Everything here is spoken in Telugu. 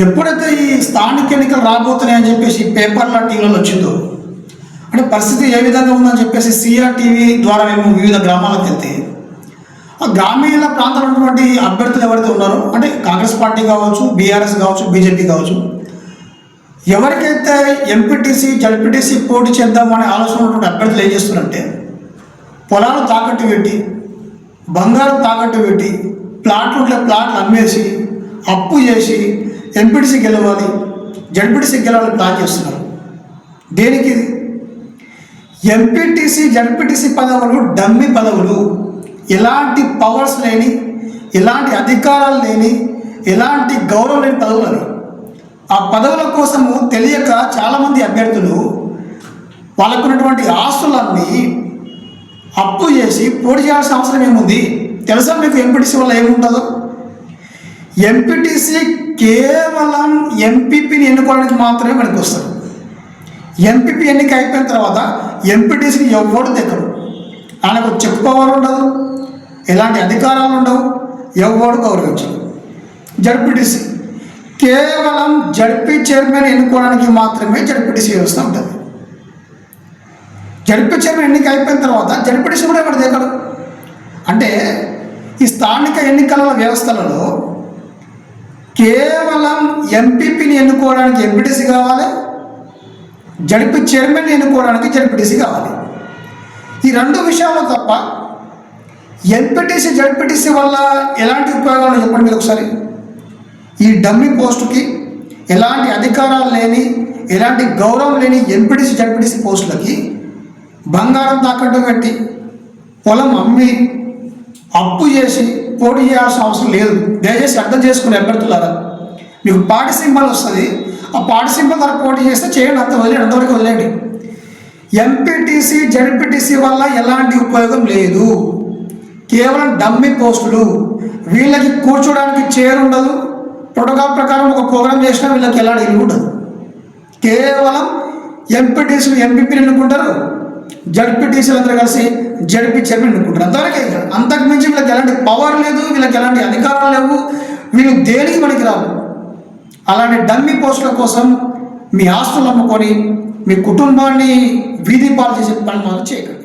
ఎప్పుడైతే ఈ స్థానిక ఎన్నికలు రాబోతున్నాయని చెప్పేసి పేపర్ల టీవీలలో వచ్చిందో అంటే పరిస్థితి ఏ విధంగా ఉందని చెప్పేసి సిఆర్ టీవీ ద్వారా మేము వివిధ గ్రామాలకు వెళ్తే ఆ గ్రామీణ ప్రాంతంలో ఉన్నటువంటి అభ్యర్థులు ఎవరైతే ఉన్నారో అంటే కాంగ్రెస్ పార్టీ కావచ్చు బీఆర్ఎస్ కావచ్చు బీజేపీ కావచ్చు ఎవరికైతే ఎంపీటీసీ జడ్పీటీసీ పోటీ చేద్దామనే ఆలోచన ఉన్నటువంటి అభ్యర్థులు ఏం చేస్తున్నారంటే పొలాలు తాకట్టు పెట్టి బంగారం తాకట్టు పెట్టి ప్లాట్లు ఉంటే ప్లాట్లు అమ్మేసి అప్పు చేసి ఎంపీటీసీ గెలవాలి జడ్పీటీసీ గెలవాలి ప్లాన్ చేస్తున్నారు. దేనికి? ఇది ఎంపీటీసీ జడ్పీటీసీ పదవులు డమ్మి పదవులు ఎలాంటి పవర్స్ లేని ఎలాంటి అధికారాలు లేని ఎలాంటి గౌరవం లేని పదవులు అవి. ఆ పదవుల కోసము తెలియక చాలామంది అభ్యర్థులు వాళ్ళకున్నటువంటి ఆస్తులన్నీ అప్పు చేసి పోటీ చేయాల్సిన అవసరం ఏముంది? తెలుసా మీకు ఎంపీటీసీ వల్ల ఏముంటుందో ఎంపీటీసీ కేవలం ఎంపీపీని ఎన్నుకోవడానికి మాత్రమే పనికి వస్తారు ఎంపీపీ ఎన్నిక అయిపోయిన తర్వాత ఎంపీటీసీని ఎవ్వడు దగ్గరు ఆయనకు చెప్పుకోవాలి ఉండదు ఎలాంటి అధికారాలు ఉండవు ఎవ్వడు గౌరవించడు జడ్పీటీసీ కేవలం జడ్పీ చైర్మన్ ఎన్నుకోవడానికి మాత్రమే జడ్పీటీసీ వ్యవస్థ ఉంటుంది. జడ్పీ చైర్మన్ ఎన్నిక అయిపోయిన తర్వాత జడ్పీటీసీ కూడా ఎవరు దగ్గర అంటే ఈ స్థానిక ఎన్నికల వ్యవస్థలలో కేవలం ఎంపీపీని ఎన్నుకోవడానికి ఎంపీటీసీ కావాలి. జడిపి చైర్మన్ ఎన్నుకోవడానికి జడ్పీటీసీ కావాలి. ఈ రెండు విషయాలు తప్ప ఎంపీటీసీ జడ్పీటీసీ వల్ల ఎలాంటి ఉపయోగాలు చెప్పండి మీరు ఒకసారి? ఈ డమ్మీ పోస్టుకి ఎలాంటి అధికారాలు లేని ఎలాంటి గౌరవం లేని ఎంపీటీసీ జడ్పీటీసీ పోస్టులకి బంగారం తాకట్టు పెట్టి పొలం అమ్మి అప్పు చేసి పోటీ చేయాల్సిన అవసరం లేదు. దయచేసి అర్థం చేసుకునే అభ్యర్థులారా మీకు పాటి సింబల్ వస్తుంది. ఆ పాటి సింబల్ ద్వారా పోటీ చేస్తే చేయండి అంత వదిలేండి అంతవరకు వదిలేండి ఎంపీటీసీ జడ్పీటీసీ వల్ల ఎలాంటి ఉపయోగం లేదు. కేవలం డమ్మి పోస్టులు. వీళ్ళకి కూర్చోడానికి చైర్ ఉండదు. ప్రోటోకాల్ ప్రకారం ఒక ప్రోగ్రామ్ చేసినా వీళ్ళకి ఎలాంటి ఇల్లు ఉండదు. కేవలం ఎంపీటీసీలు ఎంపీపీలు ఎన్నుకుంటారు జడ్పీటీసీలు అందరూ కలిసి జడ్పీ చైర్మన్ అనుకుంటారు అంతవరకే అంతకు మించి వీళ్ళకి ఎలాంటి పవర్ లేదు వీళ్ళకి ఎలాంటి అధికారాలు లేవు. వీళ్ళు దేనికి మనకి రావు? అలాంటి డమ్మీ పోస్టుల కోసం మీ ఆస్తులు అమ్ముకొని మీ కుటుంబాన్ని వీధి పాలు చేసే పని చేయకండి.